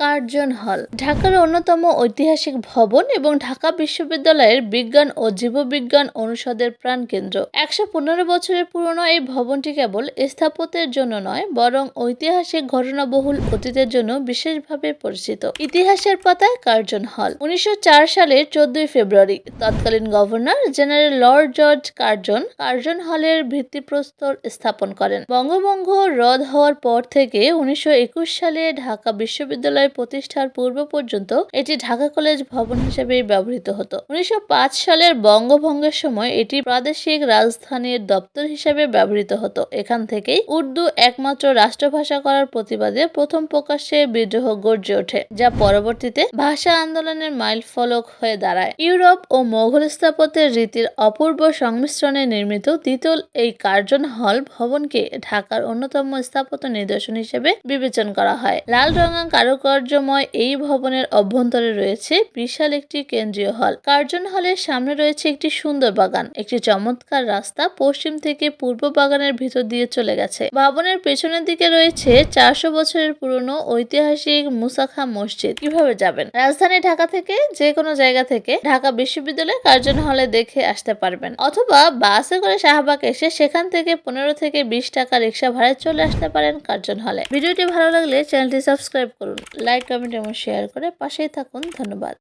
Curzon হল। ঢাকার অন্যতম ঐতিহাসিক ভবন এবং ঢাকা বিশ্ববিদ্যালয়ের বিজ্ঞান ও জীববিজ্ঞান অনুষদের প্রাণকেন্দ্র। একশো পনেরো বছরের পুরনো এই ভবনটি কেবল স্থাপত্যের জন্য নয়, বরং ঐতিহাসিক ঘটনাবহুল অতীতের জন্য বিশেষভাবে পরিচিত। ইতিহাসের পাতায় কার্জন হল। উনিশশো চার সালের চোদ্দই ফেব্রুয়ারি, তৎকালীন governor general lord George Curzon Curzon হলের ভিত্তিপ্রস্তর স্থাপন করেন। বঙ্গভঙ্গ রদ হওয়ার পর থেকে উনিশশো একুশ সালে ঢাকা বিশ্ববিদ্যালয় প্রতিষ্ঠার পূর্ব পর্যন্ত এটি ঢাকা কলেজ ভবন হিসেবে ব্যবহৃত হতো। উনিশশো সালের বঙ্গভঙ্গের সময় এটি প্রাদেশিক রাজধানীর দপ্তর হিসেবে ব্যবহৃত হতো। এখান থেকেই উর্দু একমাত্র রাষ্ট্রভাষা করার প্রতিবাদে প্রথম প্রকাশ্যে বিদ্রোহ গর্জে ওঠে, যা পরবর্তীতে ভাষা আন্দোলনের মাইল ফলক হয়ে দাঁড়ায়। ইউরোপ ও মোঘল স্থাপত্যের রীতির অপূর্ব সংমিশ্রণে নির্মিত দ্বিতল এই কার্জন হল ভবনকে ঢাকার অন্যতম স্থাপত্য নিদর্শন হিসেবে বিবেচনা করা হয়। লাল রঙা কারুকার্যময় এই ভবনের অভ্যন্তরে রয়েছে বিশাল একটি কেন্দ্রীয় হল। কার্জন হলের সামনে রয়েছে একটি সুন্দর বাগান। একটি চমৎকার রাস্তা পশ্চিম থেকে পূর্ব বাগানের ভিতর দিয়ে চলে গেছে। ভবনের পেছনের দিকে রয়েছে চারশো বছরের পুরনো ঐতিহাসিক মুসাখা মসজিদ। কীভাবে যাবেন? রাজধানী ঢাকা থেকে যে কোনো জায়গা থেকে ঢাকা বিশ্ববিদ্যালয় কার্জন হলে দেখে আসতে পারবেন। অথবা বাসে করে শাহবাগ এসে সেখান থেকে পনেরো থেকে বিশ টাকা রিক্সা ভাড়ায় চলে আসতে পারেন কার্জন হলে। ভিডিওটি ভালো লাগলে চ্যানেলটি সাবস্ক্রাইব করুন। লাইক কমেন্ট এবং শেয়ার করে পাশেই থাকুন। ধন্যবাদ।